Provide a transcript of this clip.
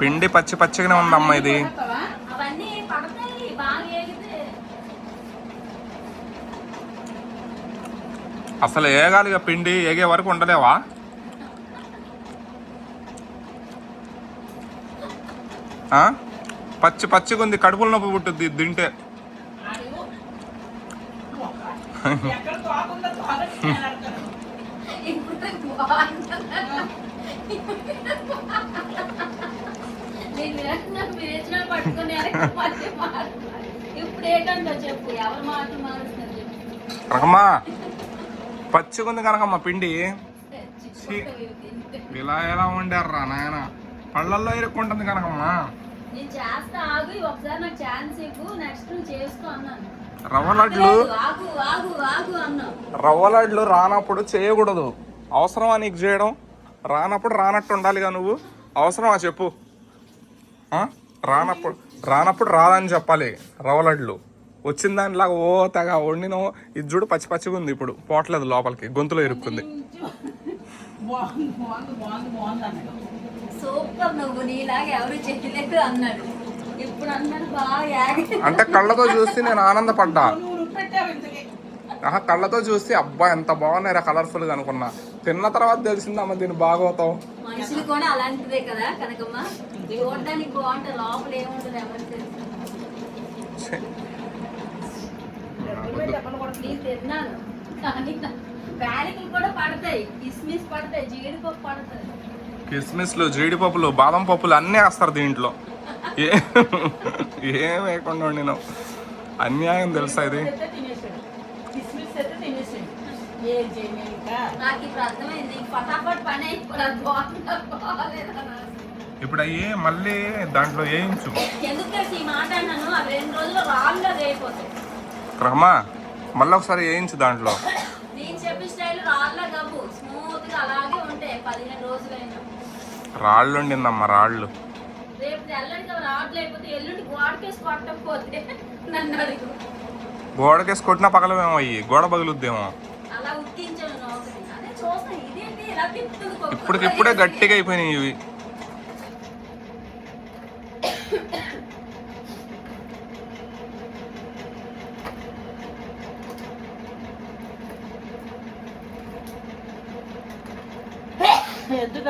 పిండి పచ్చి పచ్చిగానే ఉందమ్మా ఇది. అసలు ఏగాలిగా పిండి ఏగే వరకు ఉండలేవా? ఆ? పచ్చి పచ్చిగా ఉంది కడుపులో నొప్పి పుట్టుద్ది తింటే. ఎక్కడ తోకుందో తోగని నేను అడగను. ఇప్పుడు బాగుంటుందా? నేను వేసిన మీరు వేసిన పట్టుకొని వెనక్కి మళ్ళీ మారుతున్నారు. ఇప్పుడు ఏంటంటో చెప్పు ఎవరు మాట మారుస్తున్నారు చెప్పు రకమ్మా పచ్చిగా ఉంది కనకమ్మ పిండి. ఇలా ఎలా వండారా నాయన పళ్ళల్లో ఇరుక్కుంటుంది కనకమ్మా నేను చేస్తా ఆగు ఒకసారి నాకు ఛాన్స్ ఇవ్వు నెక్స్ట్ నువ్వు చేసుకో అన్నాను రవ్వ లడ్లు లేదు, ఆగు ఆగు ఆగు అన్నావు. రవ్వ లడ్లు రానప్పుడు చేయకూడదు. అవసరమా నీకు చేయడం? రానప్పుడు రానట్టు ఉండాలిగా నువ్వు. అవసరమా చెప్పు? రానప్పుడు రానప్పుడు రాదని చెప్పాలి రవ్వ లడ్లు వచ్చిన దానిలాగా ఓ తెగ వండినో ఇది చూడు పచ్చి పచ్చిగా ఉంది ఇప్పుడు. పోవట్లేదు లోపలికి గొంతులో ఇరుక్కుంది. సూపర్ నువ్వు నీలాగా ఎవరు చేయలేదు అన్నాడు. అంటే కళ్ళతో చూసి నేను ఆనందపడ్డా. ఆహా కళ్ళతో చూసి అబ్బా ఎంత బాగున్నాయి కలర్ఫుల్గా అనుకున్నా. తిన్న తర్వాత తెలిసిందమ్మ దీని బాగోతాం మనుషులు కూడా అలాంటిదే కదా కనకమ్మ. చూడడానికి బాగుంటుంది లోపల ఏముంటుంది ఎవరికి తిన్నాను. కానీ కూడా పడతాయి. కిస్మిస్ పడతాయి జీడిపప్పు పడతాయి. కిస్మిస్లు జీడిపప్పులు బాదం పప్పులు అన్నీ వేస్తారు దీంట్లో. ఏ ఏం వేయకుండా నేను అన్యాయం తెలుసా ఇది? ఇప్పుడు అయ్యి మళ్ళీ దాంట్లో వేయించు. రహమా మళ్ళీ ఒకసారి వేయించు దాంట్లో. రాళ్ళు ఉండిందమ్మా రాళ్ళు. రేపు తెల్లడికి అవి రావట్లేకపోతే ఎల్లుండి గోడకేసి కొట్టకపోతే నన్ను అడుగు. గోడకేసి కొట్టినా పగలమేమో అయ్యి గోడ పగులుద్దేమో అలా ఉట్టించాను నౌకరి అదే చూస్తాను ఇదేంటి ఇలా తిప్పుతుంది కుక్క. ఇప్పటికిప్పుడే గట్టిగా అయిపోయినాయి ఇవి.